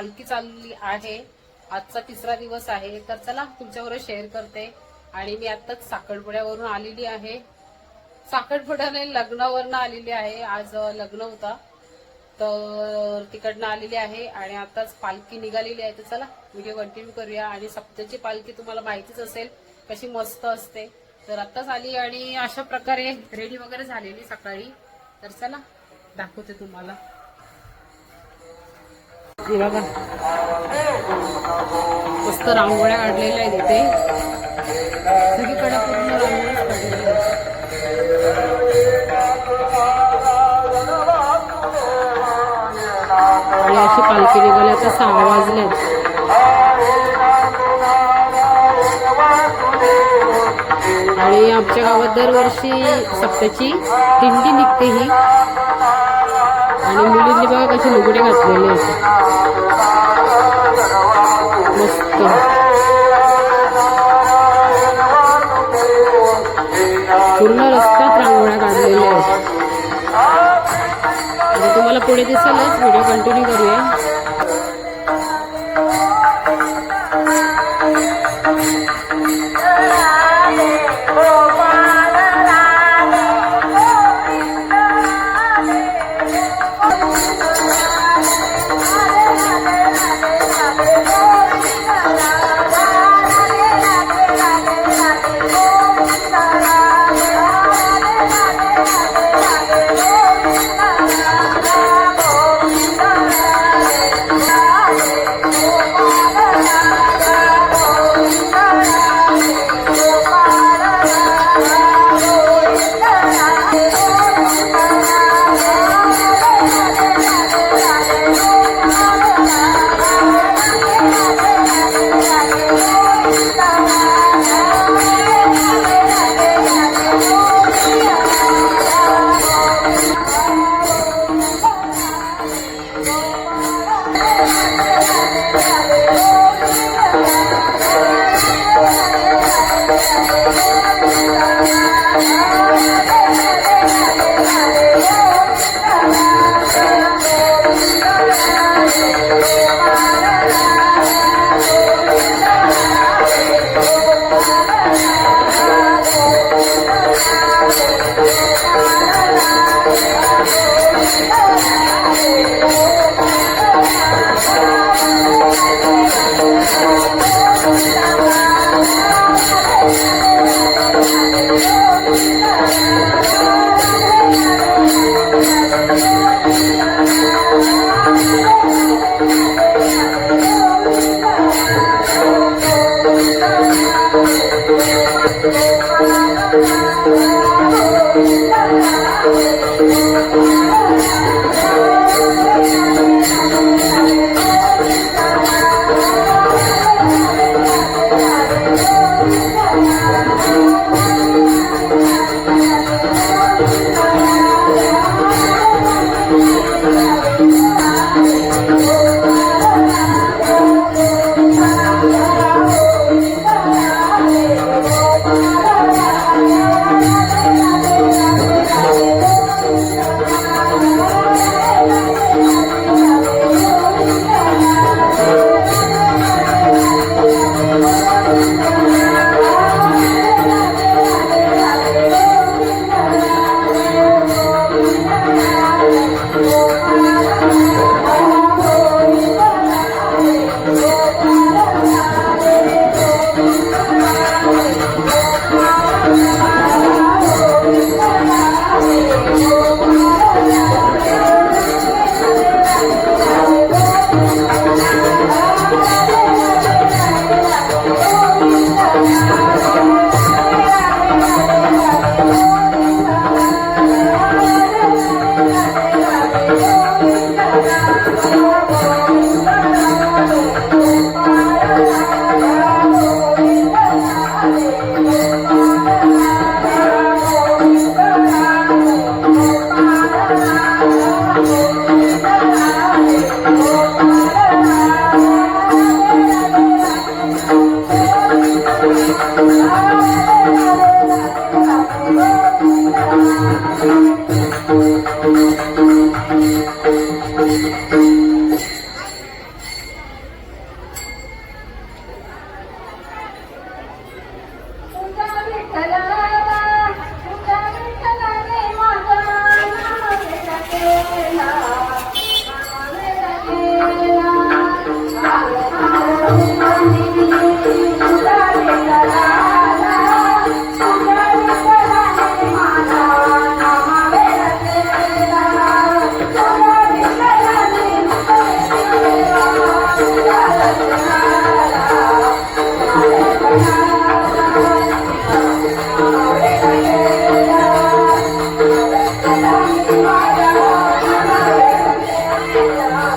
पालखी चालली आहे. आजचा तिसरा दिवस आहे. तर चला तुमच्याबरोबर शेअर करते. आणि मी आत्ताच साखरपुड्यावरून आलेली आहे. साखरपुड्याने लग्नावरनं आलेली आहे. आज लग्न होता. तर तिकडनं आलेली आहे. आणि आताच पालखी निघालेली आहे. तर चला व्हिडिओ कंटिन्यू करूया. आणि सप्ताची पालखी तुम्हाला माहितीच असेल कशी मस्त असते. तर आत्ताच आली आणि अशा प्रकारे रेडी वगैरे झालेली सकाळी. तर चला दाखवते तुम्हाला. हे बघा. मस्त रांगोळ्या काढलेल्या आहेत इथे. सगळीकडे पूर्ण रांगोळीच काढलेल्या आहेत. आणि अशी पालखी निघाली आता सहा वाजलेत आणि आमच्या गावात दरवर्षी सप्ताची दिंडी निघते ही. आणि मुलींनी बघा कसे लुगडे घातलेले आहेत. मस्त. पूर्ण रस्त्यात रांगोळ्या काढलेल्या आहेत. तुम्हाला पुढे दिसेलच. व्हिडिओ कंटिन्यू करूया.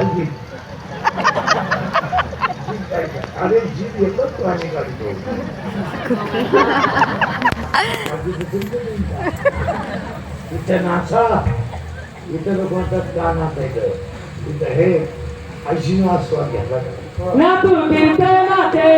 अडपट अरे जीव येतच प्राणी काढतो. इथे नाचा. इथे लोक म्हणतात का नाचायचं इथं हे ऐशी आस्वाद घ्यायला ना तू फिरते नाते.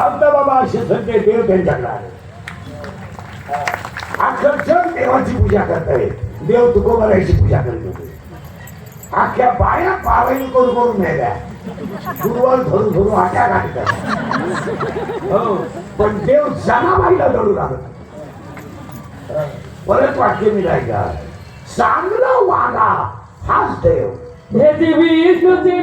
सांगता बाबा असे सगळे देव त्यांच्याकडे आले. आकर्षण देवाची पूजा करताय देव तुकोबारायची पूजा करत होते. अख्ख्या बाया पारायण करून करून नेल्या. गुरुवार धरून धरून आट्या काढतात हो. पण देव जनाबाईला दळू लागत परत वाक्य मी का चांगलं वागा हाच देव. हे देवी तुझी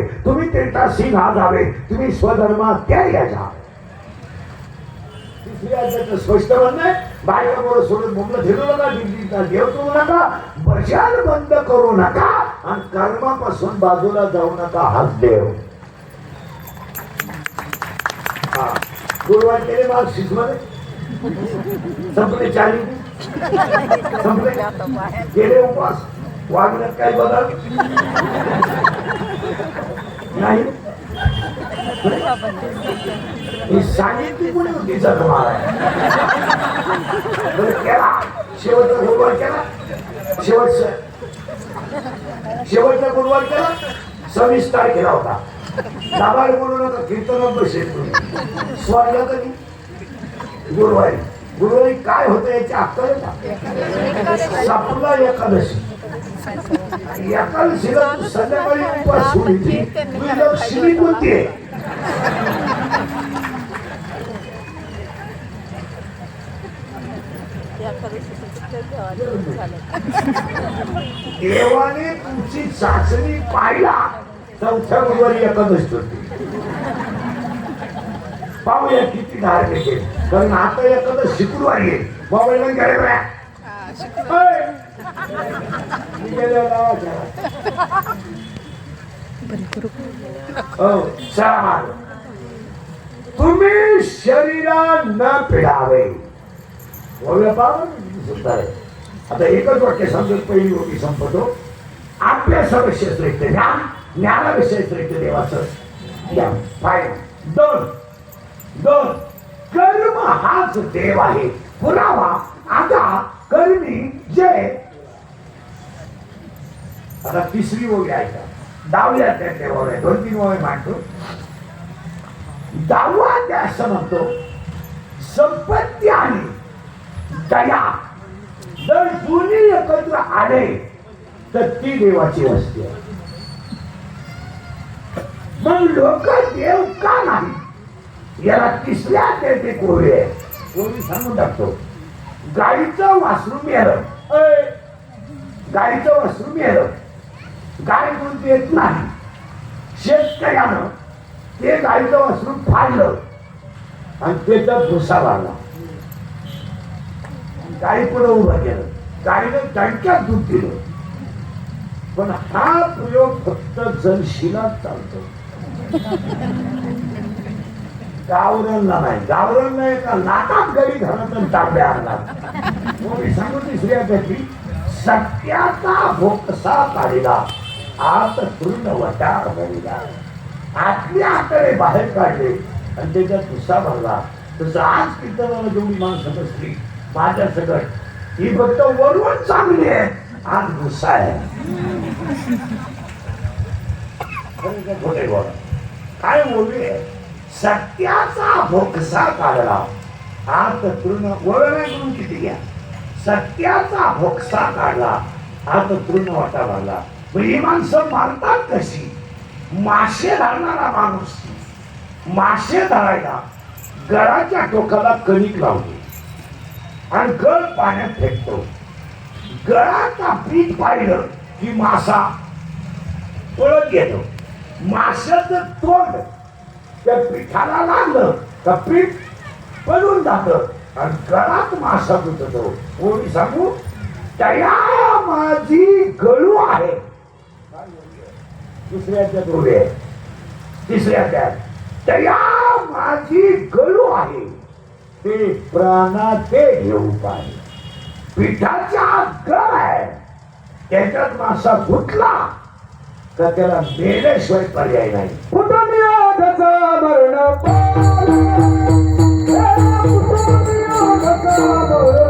न तुम्ही त्यांचा ना जावे तुम्ही स्वधर्मात त्या जा स्पष्ट म्हणणं आहे सोडून मुलं फिरू नका दिल्लीचा देव करू नका बजाल बंद करू नका आणि कर्मापासून बाजूला जाऊ नका हाच देव. गुरुवार केले मार्क्सिस्टमध्ये संपले चाली संपले. गेले उपास वागण्यात काय बदल? नाही. ही सांगितली कोणी होती बरं केला. शेवटचा गुरुवार केला. शेवटचा शेवटचा गुरुवार केला. सव्वीस तारखेला होता. दाबाड बोलू नका कीर्तनात बसेल तुम्ही. स्वागला कधी गुरुवारी. गुरुवारी काय होतं याची अक्कल का? सापूला एकादशी. एकादशीला तू संध्याकाळी उपास सोडली तुझी लक्ष्मी कोणती आहे देवाने तुमची चाचणी पाहिला चौथ्या गुरुवारी एकादशी होती पाहूया किती धार्मिक आहे कारण आता एखादं शुक्रवारी आहे मोबाईल मध्ये हो, तुम्ही शरीरा न पिढावे आता एकच वाक्य समजत पहिली होती संपतो. अभ्यासाविषयी श्रेष्ठ ज्ञान ज्ञानाविषयी श्रेष्ठ देवाचं ज्ञान पाय दोन. दोन. कर्म हाच देव आहे. पुरावा. आता कर्मी जय आता तिसरी ओळी ऐका. दहाव्या त्या देवावर दोन तीन ओळे मांडतो. दावा त्या असं म्हणतो संपत्ती आणि दया जर दोन्ही एकत्र आले तर ती देवाची वस्ती आहे. मग लोक देव का नाही? याला तिसऱ्या ते कोळी आहे. कोळी सांगून टाकतो. गाईचं वासरू मेलं अय, गाईचं वासरू मेलं गाय दूध देत नाही. शेतकऱ्यानं ते गायीचं वासरू फाडलं आणि त्याचा भुसा लागला गाई पुढे उभं केलं. गाईनं दणक्यात दूध दिलं पण हा प्रयोग फक्त जलशिलात चालतो. गावरणला नाही. गावरण नाही का लाटात गडी घरातून आणला. आणणार मी सांगू तिसऱ्या त्याची सत्याचा भोकसा काढला आत पूर्ण वटार भरला. आतले आकडे बाहेर काढले. आणि त्याच्यात भुसा भरला. तसं आज कीर्तनाला जेवढी माणसं बसली माझ्या सकट ही फक्त वरून चांगली आहे आज भुसा आहे. खोटे बोल. काय बोलले सत्याचा भोकसा काढला. आत तृण वळणे म्हणून किती घ्या. सत्याचा भोकसा काढला. आत तृण वाटा भरला. ही माणसं मारतात कशी मासे धरणारा माणूस. मासे धरायला गळाच्या टोकाला कणिक लावतो. आणि गळ पाण्यात फेकतो. गळाचा पीठ पाहिलं की मासा पळत येतो माशाचं तोंड त्या पिठाला लागलं का पीठ पळून जात. आणि गळात मासा गुततो. कोणी सांगू? तया माझी गळू आहे. दुसऱ्याच्या डोळे तिसऱ्याच्या. दया माझी गळू आहे. ते प्राणाचे घेऊ पाहिजे पिठाच्या गळ आहे. त्याच्यात मासा फुटला तर त्याला मेल्याशिवाय पर्याय नाही. कुठं मरण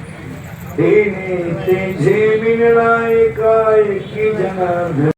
तेने तेजे मिळला एका एकी जनार्दन